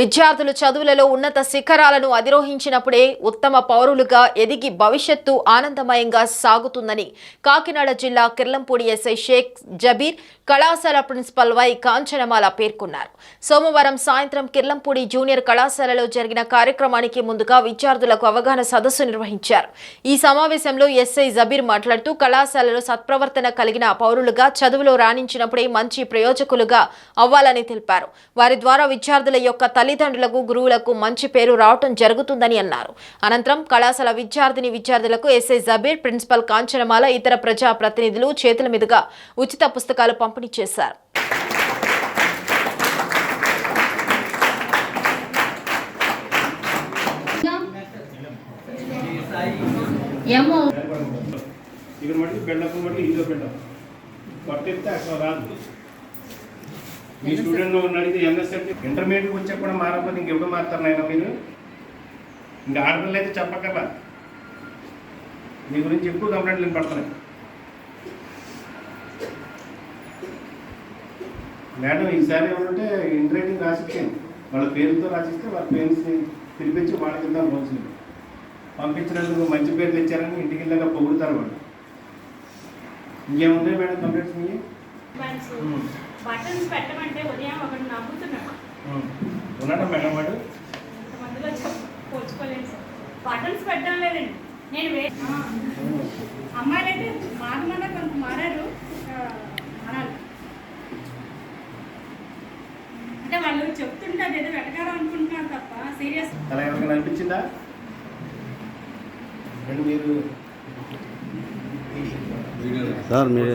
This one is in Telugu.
విద్యార్థులు చదువులలో ఉన్నత శిఖరాలను అధిరోహించినప్పుడే ఉత్తమ పౌరులుగా ఎదిగి భవిష్యత్తు ఆనందమయంగా సాగుతుందని కాకినాడ జిల్లా కిర్లంపూడి ఎస్ఐ షేక్ జబీర్ కళాశాల ప్రిన్సిపల్ వై కాంచనమాల పేర్కొన్నారు. సోమవారం సాయంత్రం కిర్లంపూడి జూనియర్ కళాశాలలో జరిగిన కార్యక్రమానికి ముందుగా విద్యార్థులకు అవగాహన సదస్సు నిర్వహించారు. ఈ సమావేశంలో ఎస్ఐ జబీర్ మాట్లాడుతూ కళాశాలలో సత్ప్రవర్తన కలిగిన పౌరులుగా చదువులో రాణించినప్పుడే మంచి ప్రయోజకులుగా అవ్వాలని తెలిపారు. వారి ద్వారా విద్యార్థుల యొక్క తల్లి తల్లిదండ్రులకు గురువులకు మంచి పేరు రావటం జరుగుతుందని అన్నారు. అనంతరం కళాశాల విద్యార్థిని విద్యార్థులకు ఎస్ఐ జబీర్ ప్రిన్సిపల్ కాంచనమాల ఇతర ప్రజా ప్రతినిధులు చేతుల మీదుగా ఉచిత పుస్తకాలు పంపిణీ చేశారు. ఏమో. ఇక్కడ మటుకు బిల్డప్ మటుకు ఇదో బిల్డప్ కొట్టిస్తే అక్కడ రాదు. మీ స్టూడెంట్ ఉన్న అడిగితే ఎంఎస్ అంటే ఇంటర్మీడియట్ వచ్చాక కూడా మారకపోతే ఇంకెప్పుడు మారుతారు నాయన మీరు? ఇంకా ఆడపిల్లలు అయితే చెప్పక్కర్లా. మీ గురించి ఎక్కువ కంప్లైంట్లు వినపడుతున్నాయి మేడం ఈసారి ఏమంటే ఇంటర్ రైటింగ్ రాసిచ్చాను వాళ్ళ పేరుతో రాసిస్తే వాళ్ళ పేరెంట్స్ని పిలిపించి వాళ్ళ కింద రోజులు పంపించినందుకు మంచి పేరు తెచ్చారని ఇంటికి వెళ్ళాక పొగుడుతారు వాళ్ళు. ఇంకేముంటాయి మేడం కంప్లైంట్స్ మీ? బటన్స్ పెట్టమంటే ఉదయం ఒకడు నవ్వుతున్నాడు. ఉన్నాడా మేడం వాడు? చెప్ప పోల్చుకోలేను సార్. బటన్స్ పెట్టడం లేదండి. నేను వే ఆ. అమ్మాయిలు అయితే మారమన్నా కొంత మారారు. ఆ, అనాలి అంటే వాళ్ళు చెప్తుంటే ఏదో వెటకారం అనుకుంటున్నారు తప్ప సీరియస్. అలా ఎవరికైనా అనిపించిందా మీరు సార్ మీరు